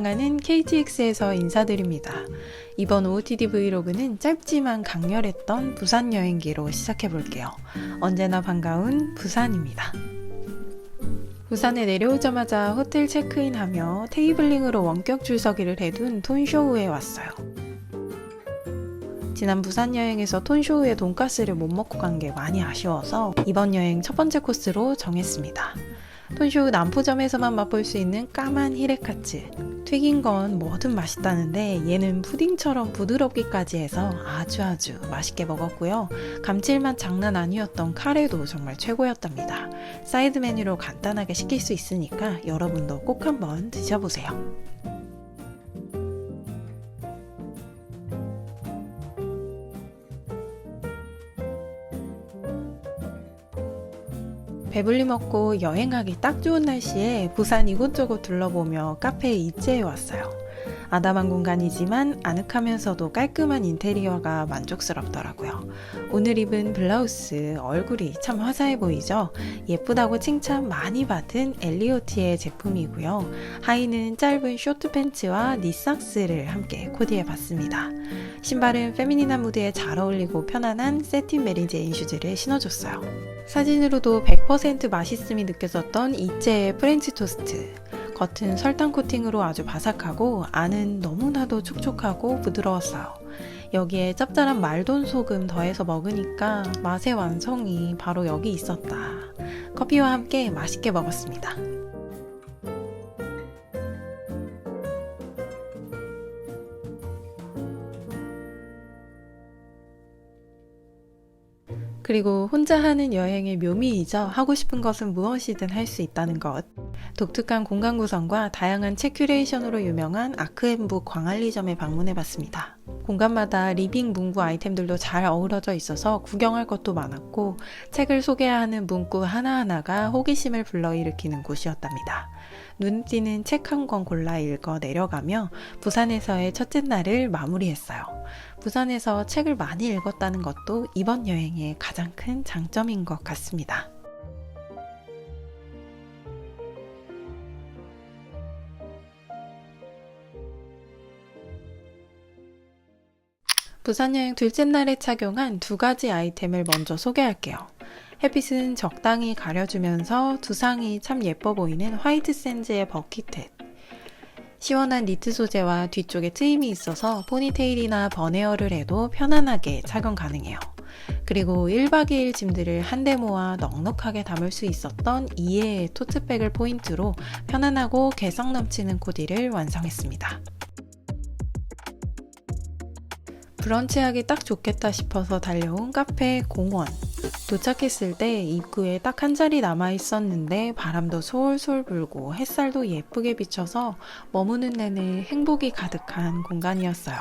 향하는 KTX에서 인사드립니다. 이번 OOTD 브이로그는 짧지만 강렬했던 부산 여행기로 시작해 볼게요. 언제나 반가운 부산입니다. 부산에 내려오자마자 호텔 체크인하며 테이블링으로 원격 줄서기를 해둔 톤쇼우에 왔어요. 지난 부산 여행에서 톤쇼우의 돈가스를 못 먹고 간 게 많이 아쉬워서 이번 여행 첫 번째 코스로 정했습니다. 톤쇼우 남포점에서만 맛볼 수 있는 까만 히레카츠. 튀긴 건 뭐든 맛있다는데 얘는 푸딩처럼 부드럽기까지 해서 아주 아주 맛있게 먹었고요. 감칠맛 장난 아니었던 카레도 정말 최고였답니다. 사이드 메뉴로 간단하게 시킬 수 있으니까 여러분도 꼭 한번 드셔보세요. 배불리 먹고 여행하기 딱 좋은 날씨에 부산 이곳저곳 둘러보며 카페 이채에 왔어요. 아담한 공간이지만 아늑하면서도 깔끔한 인테리어가 만족스럽더라고요. 오늘 입은 블라우스 얼굴이 참 화사해 보이죠? 예쁘다고 칭찬 많이 받은 엘리오티의 제품이고요. 하의는 짧은 쇼트 팬츠와 니삭스를 함께 코디해 봤습니다. 신발은 페미닌한 무드에 잘 어울리고 편안한 세틴 메리제인 슈즈를 신어줬어요. 사진으로도 100% 맛있음이 느껴졌던 이채의 프렌치 토스트. 겉은 설탕 코팅으로 아주 바삭하고 안은 너무나도 촉촉하고 부드러웠어요. 여기에 짭짤한 말돈 소금 더해서 먹으니까 맛의 완성이 바로 여기 있었다. 커피와 함께 맛있게 먹었습니다. 그리고 혼자 하는 여행의 묘미이죠. 하고 싶은 것은 무엇이든 할 수 있다는 것. 독특한 공간 구성과 다양한 책 큐레이션으로 유명한 아크앤북 광안리점에 방문해 봤습니다. 공간마다 리빙 문구 아이템들도 잘 어우러져 있어서 구경할 것도 많았고 책을 소개하는 문구 하나하나가 호기심을 불러일으키는 곳이었답니다. 눈 띄는 책 한 권 골라 읽어 내려가며 부산에서의 첫째 날을 마무리했어요. 부산에서 책을 많이 읽었다는 것도 이번 여행의 가장 큰 장점인 것 같습니다. 부산 여행 둘째 날에 착용한 두 가지 아이템을 먼저 소개할게요. 햇빛은 적당히 가려주면서 두상이 참 예뻐 보이는 화이트 샌즈의 버킷햇. 시원한 니트 소재와 뒤쪽에 트임이 있어서 포니테일이나 버네어를 해도 편안하게 착용 가능해요. 그리고 1박 2일 짐들을 한데 모아 넉넉하게 담을 수 있었던 이해의 토트백을 포인트로 편안하고 개성 넘치는 코디를 완성했습니다. 브런치하기 딱 좋겠다 싶어서 달려온 카페 공원. 도착했을 때 입구에 딱 한 자리 남아 있었는데 바람도 솔솔 불고 햇살도 예쁘게 비쳐서 머무는 내내 행복이 가득한 공간이었어요.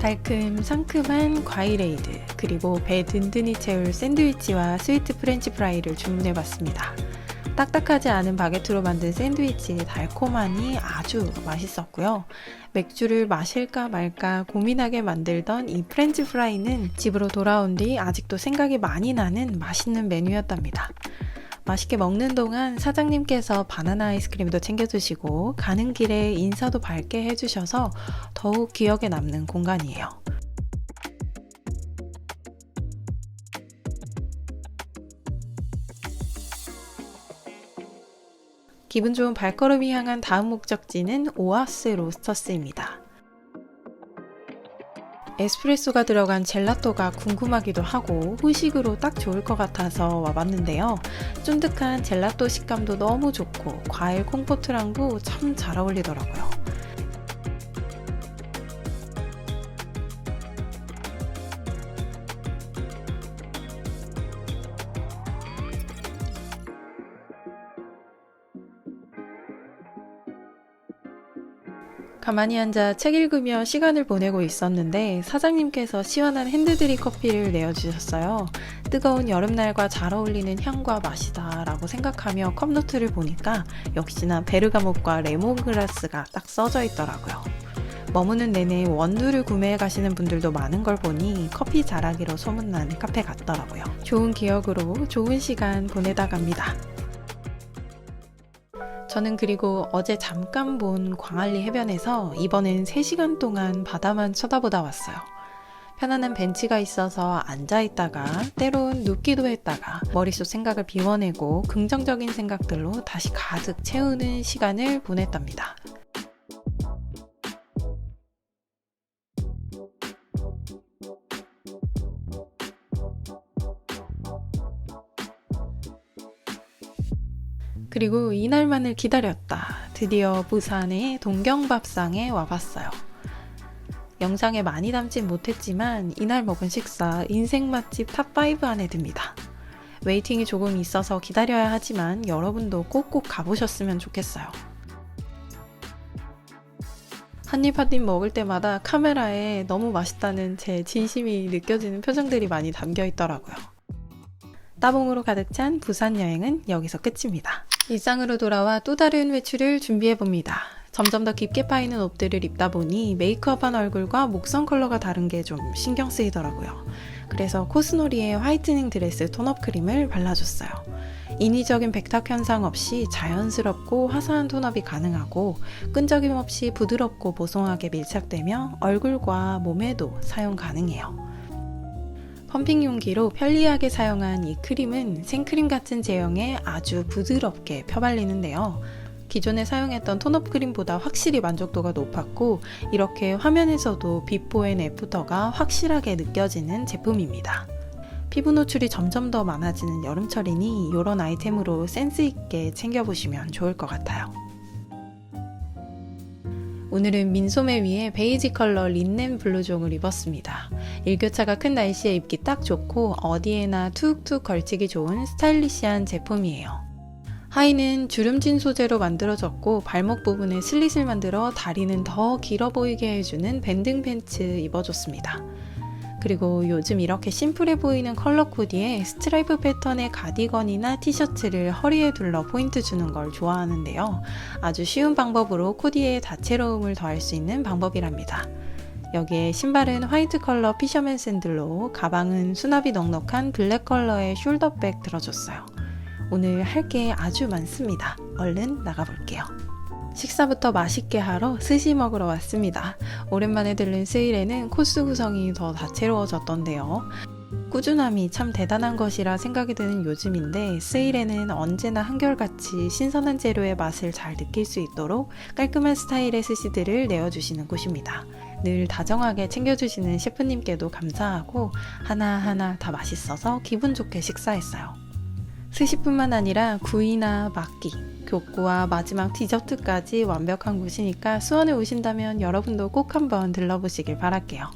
달큼 상큼한 과일 에이드 그리고 배 든든히 채울 샌드위치와 스위트 프렌치 프라이를 주문해 봤습니다. 딱딱하지 않은 바게트로 만든 샌드위치 달콤하니 아주 맛있었고요. 맥주를 마실까 말까 고민하게 만들던 이 프렌치 프라이는 집으로 돌아온 뒤 아직도 생각이 많이 나는 맛있는 메뉴였답니다. 맛있게 먹는 동안 사장님께서 바나나 아이스크림도 챙겨주시고 가는 길에 인사도 밝게 해주셔서 더욱 기억에 남는 공간이에요. 기분 좋은 발걸음이 향한 다음 목적지는 오아스 로스터스입니다. 에스프레소가 들어간 젤라또가 궁금하기도 하고 후식으로 딱 좋을 것 같아서 와봤는데요. 쫀득한 젤라또 식감도 너무 좋고 과일 콩포트랑도 참 잘 어울리더라고요. 가만히 앉아 책 읽으며 시간을 보내고 있었는데 사장님께서 시원한 핸드드립 커피를 내어주셨어요. 뜨거운 여름날과 잘 어울리는 향과 맛이다 라고 생각하며 컵노트를 보니까 역시나 베르가못과 레몬그라스가 딱 써져 있더라고요. 머무는 내내 원두를 구매해 가시는 분들도 많은 걸 보니 커피 잘하기로 소문난 카페 같더라고요. 좋은 기억으로 좋은 시간 보내다 갑니다. 저는 그리고 어제 잠깐 본 광안리 해변에서 이번엔 3시간 동안 바다만 쳐다보다 왔어요. 편안한 벤치가 있어서 앉아 있다가 때론 눕기도 했다가 머릿속 생각을 비워내고 긍정적인 생각들로 다시 가득 채우는 시간을 보냈답니다. 그리고 이날만을 기다렸다. 드디어 부산의 동경밥상에 와봤어요. 영상에 많이 담진 못했지만 이날 먹은 식사 인생 맛집 탑5 안에 듭니다. 웨이팅이 조금 있어서 기다려야 하지만 여러분도 꼭꼭 가보셨으면 좋겠어요. 한입 한입 먹을 때마다 카메라에 너무 맛있다는 제 진심이 느껴지는 표정들이 많이 담겨 있더라고요. 따봉으로 가득 찬 부산 여행은 여기서 끝입니다. 일상으로 돌아와 또 다른 외출을 준비해 봅니다. 점점 더 깊게 파이는 옷들을 입다 보니 메이크업한 얼굴과 목선 컬러가 다른 게 좀 신경 쓰이더라고요. 그래서 코스놀이의 화이트닝 드레스 톤업 크림을 발라줬어요. 인위적인 백탁 현상 없이 자연스럽고 화사한 톤업이 가능하고 끈적임 없이 부드럽고 보송하게 밀착되며 얼굴과 몸에도 사용 가능해요. 펌핑 용기로 편리하게 사용한 이 크림은 생크림 같은 제형에 아주 부드럽게 펴발리는데요. 기존에 사용했던 톤업 크림보다 확실히 만족도가 높았고 이렇게 화면에서도 비포 앤 애프터가 확실하게 느껴지는 제품입니다. 피부 노출이 점점 더 많아지는 여름철이니 이런 아이템으로 센스 있게 챙겨보시면 좋을 것 같아요. 오늘은 민소매 위에 베이지 컬러 린넨 블루종을 입었습니다. 일교차가 큰 날씨에 입기 딱 좋고 어디에나 툭툭 걸치기 좋은 스타일리시한 제품이에요. 하의는 주름진 소재로 만들어졌고 발목 부분에 슬릿을 만들어 다리는 더 길어 보이게 해주는 밴딩 팬츠 입어줬습니다. 그리고 요즘 이렇게 심플해 보이는 컬러 코디에 스트라이프 패턴의 가디건이나 티셔츠를 허리에 둘러 포인트 주는 걸 좋아하는데요. 아주 쉬운 방법으로 코디에 다채로움을 더할 수 있는 방법이랍니다. 여기에 신발은 화이트 컬러 피셔맨 샌들로 가방은 수납이 넉넉한 블랙 컬러의 숄더백 들어줬어요. 오늘 할 게 아주 많습니다. 얼른 나가볼게요. 식사부터 맛있게 하러 스시 먹으러 왔습니다. 오랜만에 들른 스일에는 코스 구성이 더 다채로워졌던데요. 꾸준함이 참 대단한 것이라 생각이 드는 요즘인데 스일에는 언제나 한결같이 신선한 재료의 맛을 잘 느낄 수 있도록 깔끔한 스타일의 스시들을 내어주시는 곳입니다. 늘 다정하게 챙겨주시는 셰프님께도 감사하고 하나하나 다 맛있어서 기분 좋게 식사했어요. 스시뿐만 아니라 구이나 막기, 교구와 마지막 디저트까지 완벽한 곳이니까 수원에 오신다면 여러분도 꼭 한번 들러보시길 바랄게요.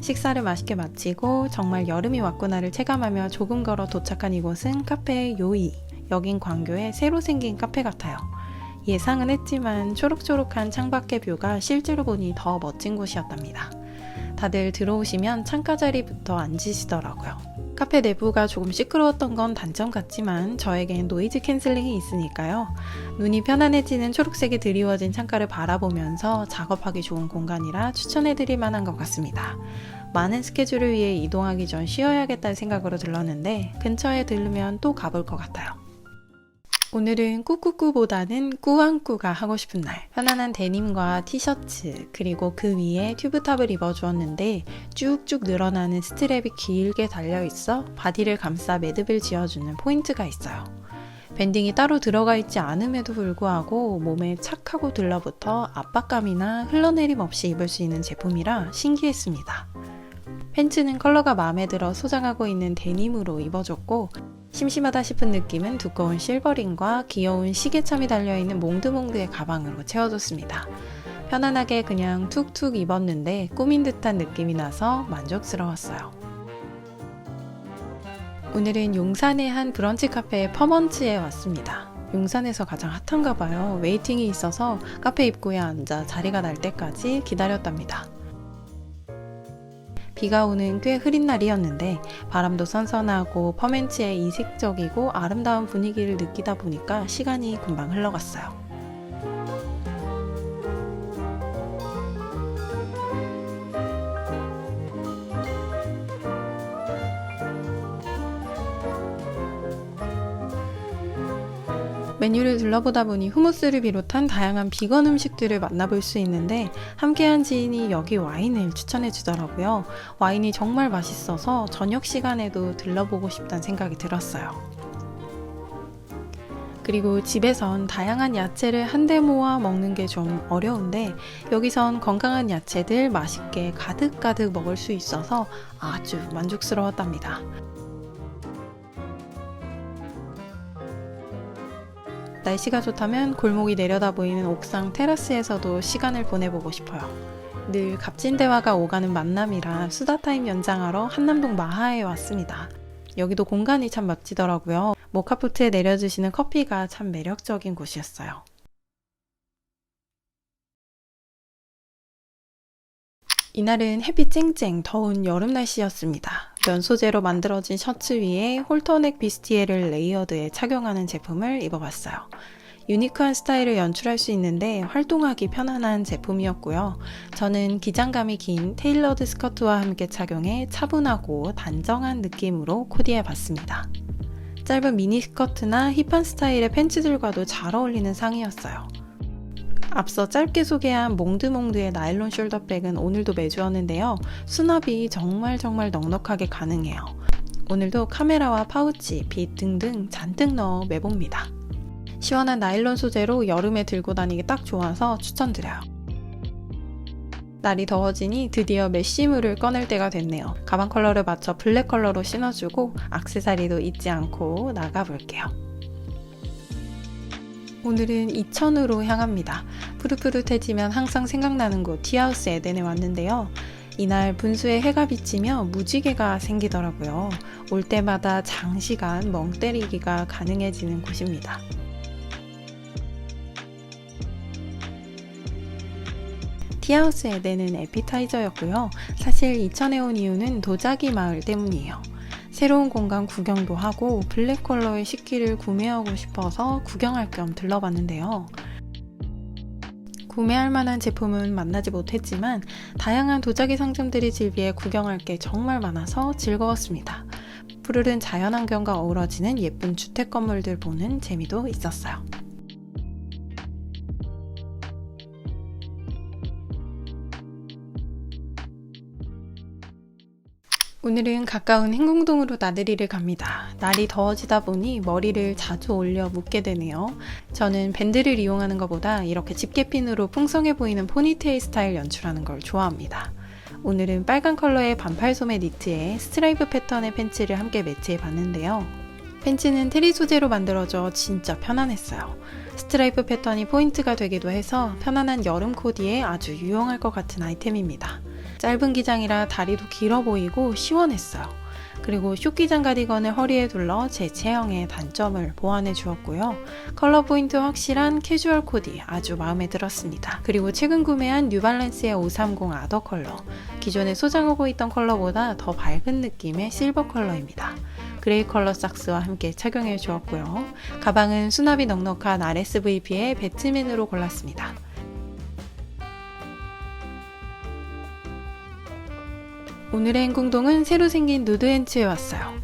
식사를 맛있게 마치고 정말 여름이 왔구나를 체감하며 조금 걸어 도착한 이곳은 카페 요이. 여긴 광교에 새로 생긴 카페 같아요. 예상은 했지만 초록초록한 창밖의 뷰가 실제로 보니 더 멋진 곳이었답니다. 다들 들어오시면 창가 자리부터 앉으시더라고요. 카페 내부가 조금 시끄러웠던 건 단점 같지만 저에겐 노이즈 캔슬링이 있으니까요. 눈이 편안해지는 초록색이 드리워진 창가를 바라보면서 작업하기 좋은 공간이라 추천해드릴 만한 것 같습니다. 많은 스케줄을 위해 이동하기 전 쉬어야겠다는 생각으로 들렀는데 근처에 들르면 또 가볼 것 같아요. 오늘은 꾸꾸꾸보다는 꾸안꾸가 하고 싶은 날. 편안한 데님과 티셔츠, 그리고 그 위에 튜브탑을 입어주었는데 쭉쭉 늘어나는 스트랩이 길게 달려있어 바디를 감싸 매듭을 지어주는 포인트가 있어요. 밴딩이 따로 들어가 있지 않음에도 불구하고 몸에 착 하고 들러붙어 압박감이나 흘러내림 없이 입을 수 있는 제품이라 신기했습니다. 팬츠는 컬러가 마음에 들어 소장하고 있는 데님으로 입어줬고 심심하다 싶은 느낌은 두꺼운 실버링과 귀여운 시계참이 달려있는 몽드몽드의 가방으로 채워줬습니다. 편안하게 그냥 툭툭 입었는데 꾸민 듯한 느낌이 나서 만족스러웠어요. 오늘은 용산의 한 브런치 카페 퍼먼츠에 왔습니다. 용산에서 가장 핫한가 봐요. 웨이팅이 있어서 카페 입구에 앉아 자리가 날 때까지 기다렸답니다. 비가 오는 꽤 흐린 날이었는데 바람도 선선하고 퍼멘치의 이색적이고 아름다운 분위기를 느끼다 보니까 시간이 금방 흘러갔어요. 메뉴를 둘러보다 보니 후무스를 비롯한 다양한 비건 음식들을 만나볼 수 있는데 함께한 지인이 여기 와인을 추천해 주더라고요. 와인이 정말 맛있어서 저녁 시간에도 들러보고 싶다는 생각이 들었어요. 그리고 집에선 다양한 야채를 한데 모아 먹는 게 좀 어려운데 여기선 건강한 야채들 맛있게 가득가득 먹을 수 있어서 아주 만족스러웠답니다. 날씨가 좋다면 골목이 내려다 보이는 옥상 테라스에서도 시간을 보내보고 싶어요. 늘 값진 대화가 오가는 만남이라 수다타임 연장하러 한남동 마하에 왔습니다. 여기도 공간이 참 멋지더라고요. 모카포트에 내려주시는 커피가 참 매력적인 곳이었어요. 이날은 햇빛 쨍쨍 더운 여름 날씨였습니다. 면 소재로 만들어진 셔츠 위에 홀터넥 비스티에를 레이어드에 착용하는 제품을 입어봤어요. 유니크한 스타일을 연출할 수 있는데 활동하기 편안한 제품이었고요. 저는 기장감이 긴 테일러드 스커트와 함께 착용해 차분하고 단정한 느낌으로 코디해 봤습니다. 짧은 미니 스커트나 힙한 스타일의 팬츠들과도 잘 어울리는 상이었어요. 앞서 짧게 소개한 몽드몽드의 나일론 숄더백은 오늘도 매주었는데요. 수납이 정말 정말 넉넉하게 가능해요. 오늘도 카메라와 파우치, 빗 등등 잔뜩 넣어 매봅니다. 시원한 나일론 소재로 여름에 들고 다니기 딱 좋아서 추천드려요. 날이 더워지니 드디어 메쉬물을 꺼낼 때가 됐네요. 가방 컬러를 맞춰 블랙 컬러로 신어주고 악세사리도 잊지 않고 나가볼게요. 오늘은 이천으로 향합니다. 푸릇푸릇해지면 항상 생각나는 곳 티하우스 에덴에 왔는데요. 이날 분수에 해가 비치며 무지개가 생기더라고요. 올 때마다 장시간 멍 때리기가 가능해지는 곳입니다. 티하우스 에덴은 에피타이저였고요. 사실 이천에 온 이유는 도자기 마을 때문이에요. 새로운 공간 구경도 하고 블랙 컬러의 식기를 구매하고 싶어서 구경할 겸 들러봤는데요. 구매할 만한 제품은 만나지 못했지만 다양한 도자기 상점들이 즐비해 구경할 게 정말 많아서 즐거웠습니다. 푸르른 자연환경과 어우러지는 예쁜 주택 건물들 보는 재미도 있었어요. 오늘은 가까운 행궁동으로 나들이를 갑니다. 날이 더워지다 보니 머리를 자주 올려 묶게 되네요. 저는 밴드를 이용하는 것보다 이렇게 집게핀으로 풍성해 보이는 포니테일 스타일 연출하는 걸 좋아합니다. 오늘은 빨간 컬러의 반팔 소매 니트에 스트라이프 패턴의 팬츠를 함께 매치해 봤는데요. 팬츠는 테리 소재로 만들어져 진짜 편안했어요. 스트라이프 패턴이 포인트가 되기도 해서 편안한 여름 코디에 아주 유용할 것 같은 아이템입니다. 짧은 기장이라 다리도 길어 보이고 시원했어요. 그리고 쇼기장 가디건을 허리에 둘러 제 체형의 단점을 보완해 주었고요. 컬러 포인트 확실한 캐주얼 코디 아주 마음에 들었습니다. 그리고 최근 구매한 뉴발란스의 530 아더 컬러. 기존에 소장하고 있던 컬러보다 더 밝은 느낌의 실버 컬러입니다. 그레이 컬러 삭스와 함께 착용해 주었고요. 가방은 수납이 넉넉한 RSVP의 배트맨으로 골랐습니다. 오늘의 행궁동은 새로 생긴 누드엔츠에 왔어요.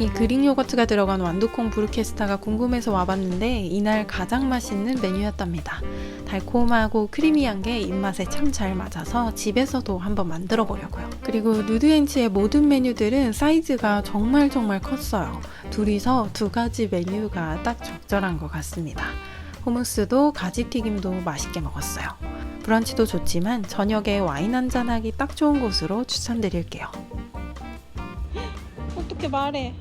이 그릭 요거트가 들어간 완두콩 브루케스타가 궁금해서 와봤는데 이날 가장 맛있는 메뉴였답니다. 달콤하고 크리미한 게 입맛에 참 잘 맞아서 집에서도 한번 만들어 보려고요. 그리고 누드엔치의 모든 메뉴들은 사이즈가 정말 정말 컸어요. 둘이서 두 가지 메뉴가 딱 적절한 것 같습니다. 호무스도 가지튀김도 맛있게 먹었어요. 브런치도 좋지만 저녁에 와인 한잔하기 딱 좋은 곳으로 추천드릴게요. 어떻게 말해?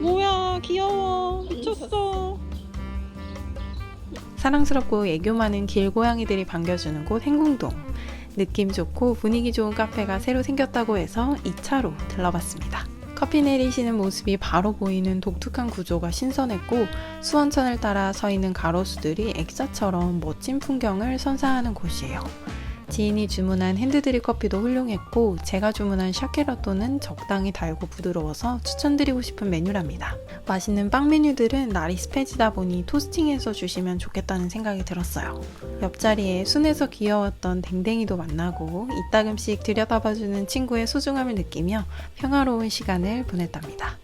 뭐야 귀여워. 미쳤어. 사랑스럽고 애교 많은 길고양이들이 반겨주는 곳 행궁동. 느낌 좋고 분위기 좋은 카페가 새로 생겼다고 해서 2차로 들러봤습니다. 커피 내리시는 모습이 바로 보이는 독특한 구조가 신선했고 수원천을 따라 서 있는 가로수들이 액자처럼 멋진 풍경을 선사하는 곳이에요 지인이 주문한 핸드드립 커피도 훌륭했고 제가 주문한 샤케라또는 적당히 달고 부드러워서 추천드리고 싶은 메뉴랍니다. 맛있는 빵 메뉴들은 날이 습해지다 보니 토스팅해서 주시면 좋겠다는 생각이 들었어요. 옆자리에 순해서 귀여웠던 댕댕이도 만나고 이따금씩 들여다봐주는 친구의 소중함을 느끼며 평화로운 시간을 보냈답니다.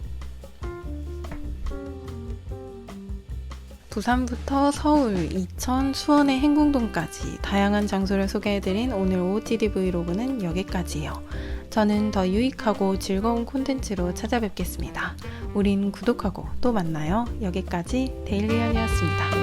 부산부터 서울, 이천, 수원의 행궁동까지 다양한 장소를 소개해드린 오늘 OOTD 브이로그는 여기까지예요. 저는 더 유익하고 즐거운 콘텐츠로 찾아뵙겠습니다. 우린 구독하고 또 만나요. 여기까지 데일리언이었습니다.